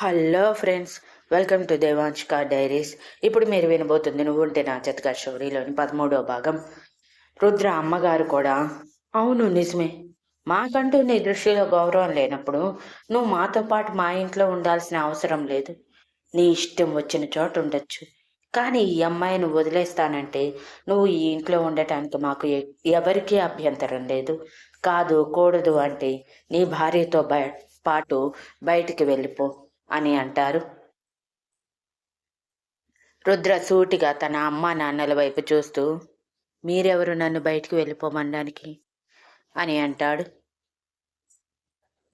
Hello friends welcome to Devanshika diaries. ఇప్పుడు మీరు వినబోతుంది నువ్వు ఉంటే నా చెత్తగా స్టోరీలోని పదమూడవ భాగం. రుద్ర అమ్మగారు కూడా అవును నిజమే. మాకంటూ నీ దృష్టిలో గౌరవం లేనప్పుడు నువ్వు మాతో పాటు మా ఇంట్లో ఉండాల్సిన అవసరం లేదు. నీ ఇష్టం వచ్చిన చోటు ఉండొచ్చు. కానీ ఈ అమ్మాయిని వదిలేస్తానంటే నువ్వు ఈ ఇంట్లో ఉండటానికి మాకు ఎవరికీ అభ్యంతరం లేదు. కాదు కూడదు అంటే నీ భార్యతో బయ పాటు బయటికి వెళ్ళిపో. అని అంటారు. రుద్ర సూటిగా తన అమ్మ నాన్నల వైపు చూస్తూ మీరెవరు నన్ను బయటికి వెళ్ళిపోమనడానికి అని అంటాడు.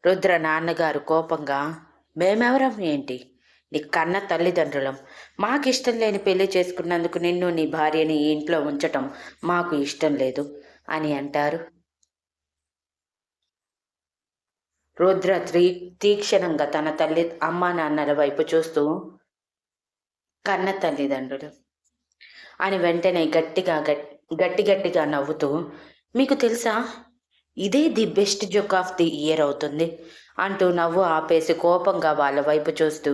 రుద్ర నాన్నగారు కోపంగా మేమెవరం ఏంటి? నీ కన్న తల్లిదండ్రులం. మాకు ఇష్టం లేని పెళ్ళి చేసుకున్నందుకు నిన్ను నీ భార్యని ఈ ఇంట్లో ఉంచటం మాకు ఇష్టం లేదు అని అంటారు. రుద్రత్రి తీక్షణంగా తన తల్లి అమ్మా నాన్నల వైపు చూస్తూ కన్న తల్లిదండ్రులు అని వెంటనే గట్టిగా గట్టి గట్టిగా నవ్వుతూ మీకు తెలుసా? ఇదే the best joke of the year అవుతుంది అంటూ నవ్వు ఆపేసి కోపంగా వాళ్ళ వైపు చూస్తూ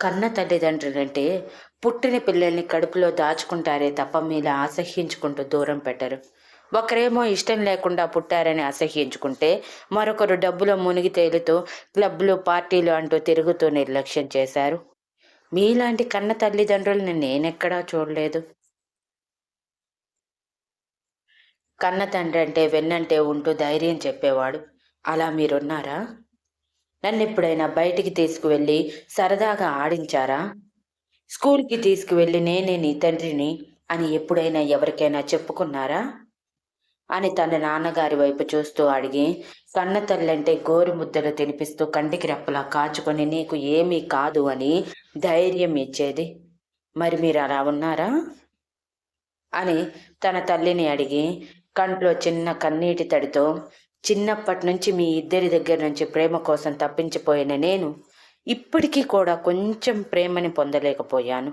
కన్న తల్లిదండ్రులంటే పుట్టిన పిల్లల్ని కడుపులో దాచుకుంటారే తప్ప మీలా అసహ్యించుకుంటూ దూరం పెట్టరు. ఒకరేమో ఇష్టం లేకుండా పుట్టారని అసహ్యించుకుంటే మరొకరు డబ్బులో మునిగి తేలుతూ క్లబ్లు పార్టీలు అంటూ తిరుగుతూ నిర్లక్ష్యం చేశారు. మీలాంటి కన్న తల్లిదండ్రులను నేనెక్కడా చూడలేదు. కన్న తండ్రి అంటే వెన్నంటే ఉంటూ ధైర్యం చెప్పేవాడు. అలా మీరున్నారా? నన్ను ఎప్పుడైనా బయటికి తీసుకువెళ్ళి సరదాగా ఆడించారా? స్కూల్కి తీసుకువెళ్ళి నేనే నీ తండ్రిని అని ఎప్పుడైనా ఎవరికైనా చెప్పుకున్నారా? అని తన నాన్నగారి వైపు చూస్తూ అడిగి కన్న తల్లంటే గోరు ముద్దలు తినిపిస్తూ కంటికి రెప్పలా కాచుకొని నీకు ఏమీ కాదు అని ధైర్యం ఇచ్చేది. మరి మీరు అలా ఉన్నారా అని తన తల్లిని అడిగి కంట్లో చిన్న కన్నీటి తడితో చిన్నప్పటి నుంచి మీ ఇద్దరి దగ్గర నుంచి ప్రేమ కోసం తప్పించిపోయిన నేను ఇప్పటికీ కూడా కొంచెం ప్రేమని పొందలేకపోయాను.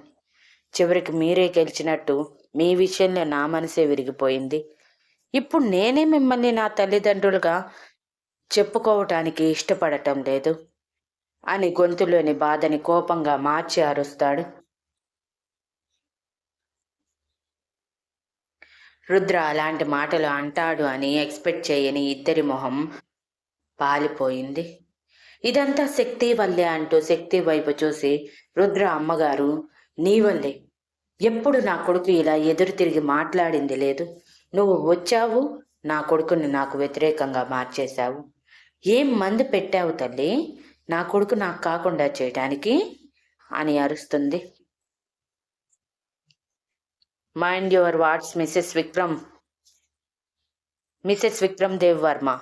చివరికి మీరే గెలిచినట్టు మీ విషయంలో నా మనసే విరిగిపోయింది. ఇప్పుడు నేనే మిమ్మల్ని నా తల్లిదండ్రులుగా చెప్పుకోవటానికి ఇష్టపడటం లేదు అని గొంతులోని బాధని కోపంగా మార్చి అరుస్తాడు. రుద్ర అలాంటి మాటలు అంటాడు అని ఎక్స్పెక్ట్ చేయని ఇద్దరి మొహం పాలిపోయింది. ఇదంతా శక్తి వల్లే అంటూ శక్తి వైపు చూసి రుద్ర అమ్మగారు నీ వల్లే. ఎప్పుడు నా కొడుకు ఇలా ఎదురు తిరిగి మాట్లాడింది లేదు. నువ్వు వచ్చావు నా కొడుకుని నాకు వ్యతిరేకంగా మార్చేశావు. ఏం మందు పెట్టావు తల్లి? నా కొడుకు నాకు కాకుండా చేయటానికి? అని అరుస్తుంది. Mind your words Mrs Vikram Mrs Vikram Dev Varma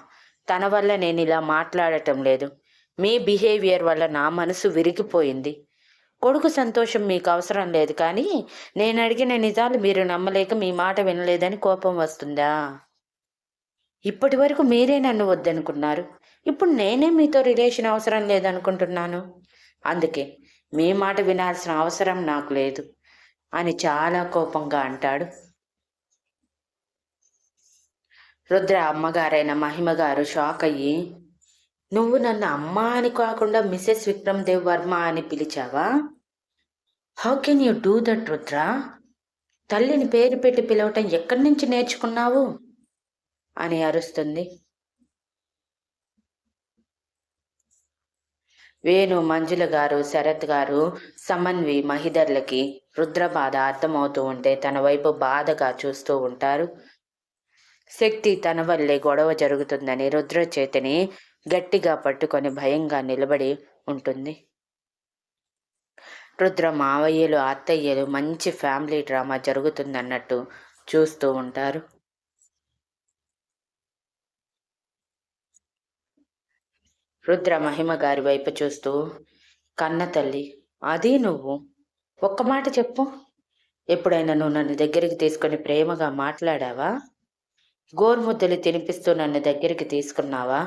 తన వల్ల నేను ఇలా మాట్లాడటం లేదు. మీ బిహేవియర్ వల్ల నా మనసు విరిగిపోయింది. కొడుకు సంతోషం మీకు అవసరం లేదు కానీ నేను అడిగిన నిజాలు మీరు నమ్మలేక మీ మాట వినలేదని కోపం వస్తుందా? ఇప్పటి వరకు మీరే నన్ను వద్దనుకున్నారు. ఇప్పుడు నేనే మీతో రిలేషన్ అవసరం లేదనుకుంటున్నాను. అందుకే మీ మాట వినాల్సిన అవసరం నాకు లేదు అని చాలా కోపంగా అంటాడు. రుద్ర అమ్మగారైన మహిమ గారు షాక్ అయ్యి నువ్వు నన్ను అమ్మ అని కాకుండా మిస్సెస్ విక్రమ్ దేవ్ వర్మ అని పిలిచావా? How can you do that Rudra? తల్లిని పేరు పెట్టి పిలవటం ఎక్కడి నుంచి నేర్చుకున్నావు? అని అరుస్తుంది. వేణు మంజుల గారు శరత్ గారు సమన్వి మహిదర్లకి రుద్ర బాధ అర్థమవుతూ ఉంటే తన వైపు బాధగా చూస్తూ ఉంటారు. శక్తి తన వల్లే గొడవ జరుగుతుందని రుద్ర చేతిని గట్టిగా పట్టుకొని భయంగా నిలబడి ఉంటుంది. రుద్ర మావయ్యలు అత్తయ్యలు మంచి ఫ్యామిలీ డ్రామా జరుగుతుందన్నట్టు చూస్తూ ఉంటారు. రుద్ర మహిమ గారి వైపు చూస్తూ కన్న తల్లి అది నువ్వు? ఒక్క మాట చెప్పు. ఎప్పుడైనా నువ్వు నన్ను దగ్గరికి తీసుకొని ప్రేమగా మాట్లాడావా? గోరుముద్దలు తినిపిస్తూ నన్ను దగ్గరికి తీసుకున్నావా?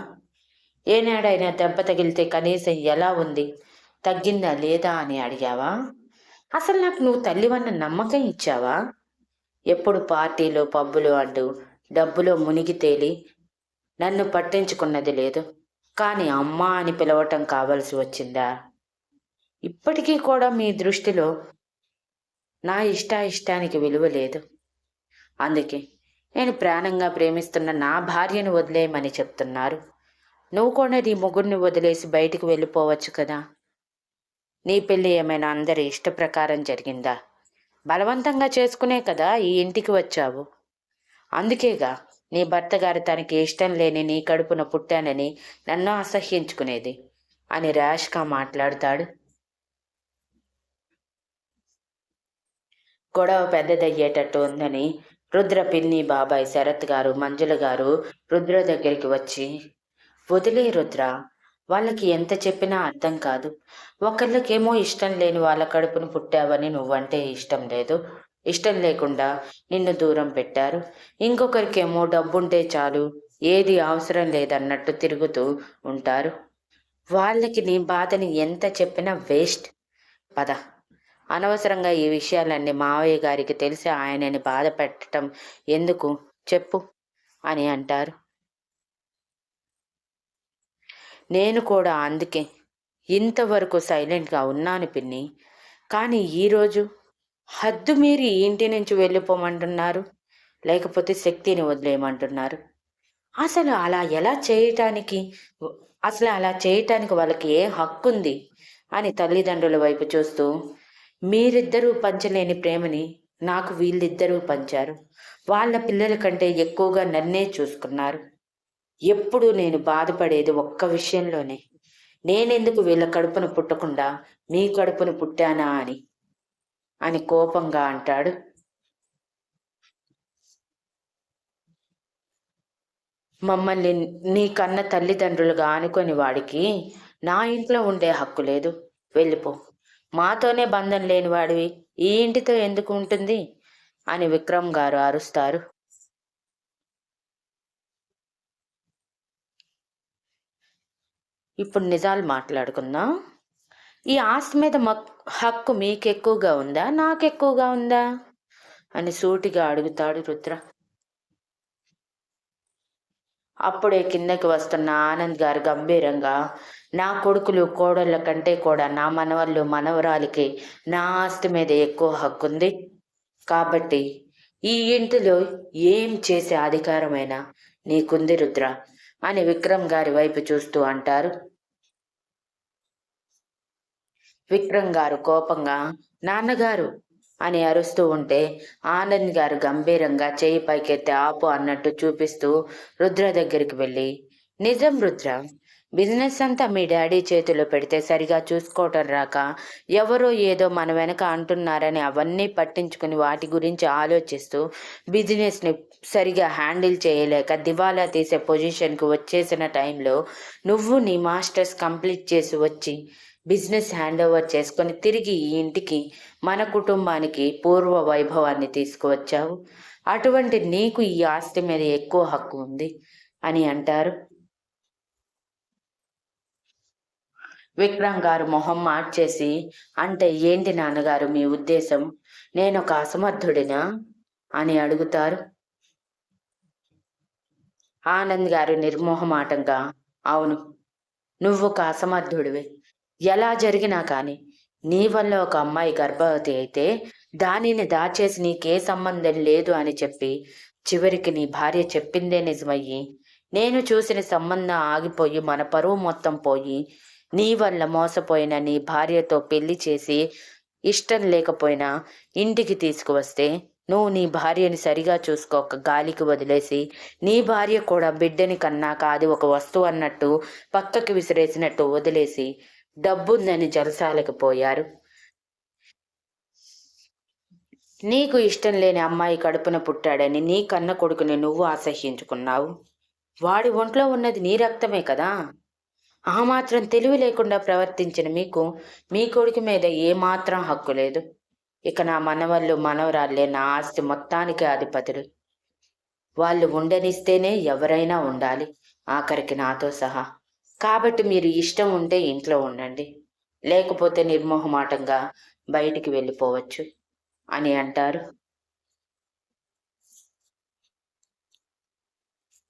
ఏనాడైనా దెబ్బ తగిలితే కనీసం ఎలా ఉంది? తగ్గిందా లేదా అని అడిగావా? అసలు నాకు నువ్వు తల్లివన్న నమ్మకం ఇచ్చావా? ఎప్పుడు పార్టీలు పబ్బులు అంటూ డబ్బులో మునిగి తేలి నన్ను పట్టించుకున్నది లేదు. కానీ అమ్మ అని పిలవటం కావలసి వచ్చిందా? ఇప్పటికీ కూడా మీ దృష్టిలో నా ఇష్టాయిష్టానికి విలువ లేదు. అందుకే నేను ప్రాణంగా ప్రేమిస్తున్న నా భార్యను వదిలేయమని చెప్తున్నారు. నువ్వు కూడా నీ ముగ్గురిని వదిలేసి బయటికి వెళ్ళిపోవచ్చు కదా. నీ పెళ్ళి ఏమైనా అందరి ఇష్ట ప్రకారం జరిగిందా? బలవంతంగా చేసుకునే కదా ఈ ఇంటికి వచ్చావు. అందుకేగా నీ భర్త గారు తనకి ఇష్టం లేని నీ కడుపున పుట్టానని నన్ను అసహ్యించుకునేది అని ర్యాష్గా మాట్లాడతాడు. గొడవ పెద్దదయ్యేటట్టు ఉందని రుద్ర పిన్ని బాబాయ్ శరత్ గారు మంజుల గారు రుద్ర దగ్గరికి వచ్చి వదిలే రుద్ర వాళ్ళకి ఎంత చెప్పినా అర్థం కాదు. ఒకళ్ళకేమో ఇష్టం లేని వాళ్ళ కడుపును పుట్టావని నువ్వంటే ఇష్టం లేదు. ఇష్టం లేకుండా నిన్ను దూరం పెట్టారు. ఇంకొకరికేమో డబ్బుంటే చాలు ఏది అవసరం లేదన్నట్టు తిరుగుతూ ఉంటారు. వాళ్ళకి నీ బాధని ఎంత చెప్పినా వేస్ట్. పద. అనవసరంగా ఈ విషయాలన్నీ మావయ్య గారికి తెలిసి ఆయనని బాధ పెట్టడం ఎందుకు? చెప్పు అని అంటారు. నేను కూడా అందుకే ఇంతవరకు సైలెంట్గా ఉన్నాను పిన్ని. కానీ ఈరోజు హద్దు మీరి ఇంటి నుంచి వెళ్ళిపోమంటున్నారు. లేకపోతే శక్తిని వదిలేయమంటున్నారు. అసలు అలా ఎలా చేయటానికి అసలు అలా చేయటానికి వాళ్ళకి ఏ హక్కు ఉంది అని తల్లిదండ్రుల వైపు చూస్తూ మీరిద్దరూ పంచలేని ప్రేమని నాకు వీళ్ళిద్దరూ పంచారు. వాళ్ళ పిల్లల కంటే ఎక్కువగా నన్నే చూసుకున్నారు. ఎప్పుడు నేను బాధపడేది ఒక్క విషయంలోనే. నేనెందుకు వీళ్ళ కడుపును పుట్టకుండా మీ కడుపును పుట్టానా అని అని కోపంగా అంటాడు. మమ్మల్ని నీ కన్న తల్లిదండ్రులుగా అనుకొని వాడికి నా ఇంట్లో ఉండే హక్కు లేదు. వెళ్ళిపో. మాతోనే బంధం లేని వాడివి ఈ ఇంటితో ఎందుకు ఉంటుంది? అని విక్రమ్ గారు అరుస్తారు. ఇప్పుడు నిజాలు మాట్లాడుకుందాం. ఈ ఆస్తి మీద హక్కు మీకు ఎక్కువగా ఉందా? నాకు ఎక్కువగా ఉందా? అని సూటిగా అడుగుతాడు రుద్ర. అప్పుడే కిందకి వస్తున్న ఆనంద్ గారు గంభీరంగా నా కొడుకులు కోడళ్ళ కంటే కూడా నా మనవళ్ళు మనవరాలికి నా ఆస్తి మీద ఎక్కువ హక్కు ఉంది కాబట్టి ఈ ఇంటిలో ఏం చేసే అధికారమైనా నీకుంది రుద్ర. అని విక్రమ్ గారి వైపు చూస్తూ అంటారు. విక్రమ్ గారు కోపంగా నాన్నగారు అని అరుస్తూ ఉంటే ఆనంద్ గారు గంభీరంగా చేయి పైకెత్తి ఆపు అన్నట్టు చూపిస్తూ రుద్ర దగ్గరికి వెళ్ళి నిజం రుద్ర బిజినెస్ అంతా మీ డాడీ చేతిలో పెడితే సరిగా చూసుకోవటం రాక ఎవరో ఏదో మన వెనక అంటున్నారని అవన్నీ పట్టించుకుని వాటి గురించి ఆలోచిస్తూ బిజినెస్ని సరిగా హ్యాండిల్ చేయలేక దివాలా తీసే పొజిషన్కి వచ్చేసిన టైంలో నువ్వు నీ మాస్టర్స్ కంప్లీట్ చేసి వచ్చి బిజినెస్ హ్యాండ్ ఓవర్ చేసుకొని తిరిగి ఈ ఇంటికి మన కుటుంబానికి పూర్వ వైభవాన్ని తీసుకువచ్చావు. అటువంటి నీకు ఈ ఆస్తి మీద ఎక్కువ హక్కు ఉంది అని అంటారు. విక్రమ్ గారు మొహం మార్చేసి అంటే ఏంటి నాన్నగారు మీ ఉద్దేశం? నేను ఒక అసమర్థుడినా? అని అడుగుతారు. ఆనంద్ గారు నిర్మోహమాటంగా అవును నువ్వు ఒక అసమర్థుడివి. ఎలా జరిగినా కానీ నీ వల్ల ఒక అమ్మాయి గర్భవతి అయితే దానిని దాచేసి నీకే సంబంధం లేదు అని చెప్పి చివరికి నీ భార్య చెప్పిందే నిజమయ్యి నేను చూసిన సంబంధం ఆగిపోయి మన పరువు మొత్తం పోయి నీ వల్ల మోసపోయిన నీ భార్యతో పెళ్ళి చేసి ఇష్టం లేకపోయినా ఇంటికి తీసుకువస్తే నువ్వు నీ భార్యని సరిగా చూసుకోక గాలికి వదిలేసి. నీ భార్య కూడా బిడ్డని కన్నాక అది ఒక వస్తువు అన్నట్టు పక్కకి విసిరేసినట్టు వదిలేసి డబ్బుందని జలసాలకు పోయారు. నీకు ఇష్టం లేని అమ్మాయి కడుపున పుట్టాడని నీ కన్న కొడుకుని నువ్వు అసహ్యించుకున్నావు. వాడి ఒంట్లో ఉన్నది నీ రక్తమే కదా. ఆ మాత్రం తెలివి లేకుండా ప్రవర్తించిన మీకు మీ కొడుకు మీద ఏమాత్రం హక్కు లేదు. ఇక నా మనవళ్ళు మనవరాళ్ళే నా ఆస్తి మొత్తానికి అధిపతులు. వాళ్ళు ఉండనిస్తేనే ఎవరైనా ఉండాలి ఆఖరికి నాతో సహా. కాబట్టి మీరు ఇష్టం ఉంటే ఇంట్లో ఉండండి. లేకపోతే నిర్మోహమాటంగా బయటికి వెళ్ళిపోవచ్చు అని అంటారు.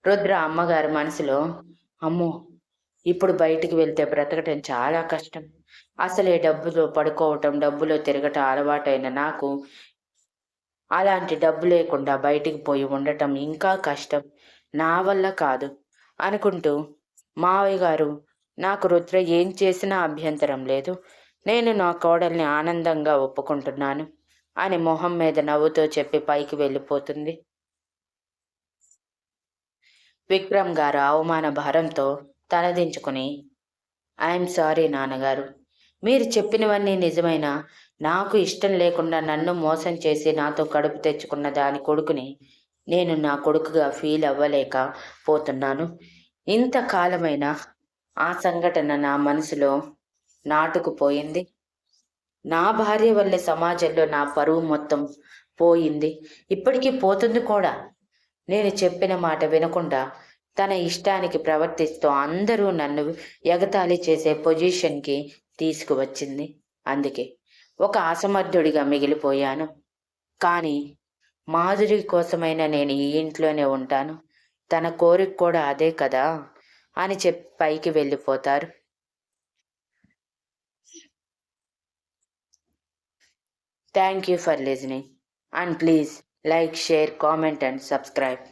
రుద్ర అమ్మగారి మనసులో అమ్మో ఇప్పుడు బయటికి వెళ్తే బ్రతకటం చాలా కష్టం. అసలే డబ్బులో పడుకోవటం డబ్బులో తిరగటం అలవాటైన నాకు అలాంటి డబ్బు లేకుండా బయటికి పోయి ఉండటం ఇంకా కష్టం. నా వల్ల కాదు అనుకుంటూ మావయ్య గారు నాకు రుద్ర ఏం చేసినా అభ్యంతరం లేదు. నేను నా కోడల్ని ఆనందంగా ఒప్పుకుంటున్నాను అని మొహం మీద నవ్వుతో చెప్పి పైకి వెళ్ళిపోతుంది. విక్రమ్ గారు అవమాన భారంతో తలదించుకుని ఐఎమ్ సారీ నాన్నగారు. మీరు చెప్పినవన్నీ నిజమైనా? నాకు ఇష్టం లేకుండా నన్ను మోసం చేసి నాతో కడుపు తెచ్చుకున్న దాని కొడుకుని నేను నా కొడుకుగా ఫీల్ అవ్వలేక పోతున్నాను. ఇంతకాలమైన ఆ సంఘటన నా మనసులో నాటుకుపోయింది. నా భార్య వల్లే సమాజంలో నా పరువు మొత్తం పోయింది. ఇప్పటికీ పోతుంది కూడా. నేను చెప్పిన మాట వినకుండా తన ఇష్టానికి ప్రవర్తిస్తూ అందరూ నన్ను ఎగతాళి చేసే పొజిషన్కి తీసుకువచ్చింది. అందుకే ఒక అసమర్థుడిగా మిగిలిపోయాను. కానీ మాధురి కోసమైనా నేను ఈ ఇంట్లోనే ఉంటాను. తన కోరిక కూడా అదే కదా అని చెప్పి పైకి వెళ్ళిపోతారు. Thank you for listening and please like share comment and subscribe.